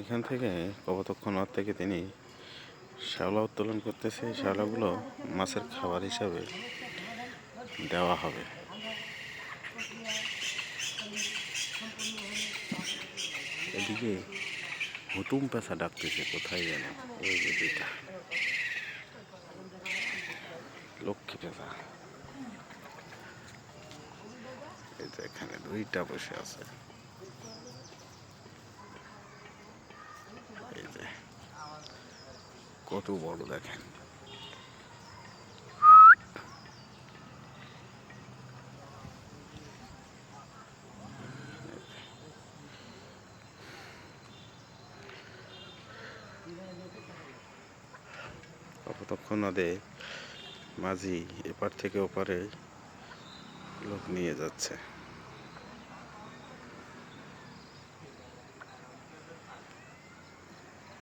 এখান থেকে কপতক্ষণার থেকে তিনি শ্যাওলা উত্তোলন করতেছে। এই শ্যাওলাগুলো মাছের খাবার হিসাবে দেওয়া হবে। এদিকে হুটুম পেঁচা ডাকতেছে, কোথায় যেন? এই যে দুইটা। লক্ষ্মী পেঁচা। এখানে দুইটা বসে আছে। কত বড় দেখেন। কপতক্ষ নদে মাঝি এপার থেকে ওপারে লোক নিয়ে যাচ্ছে।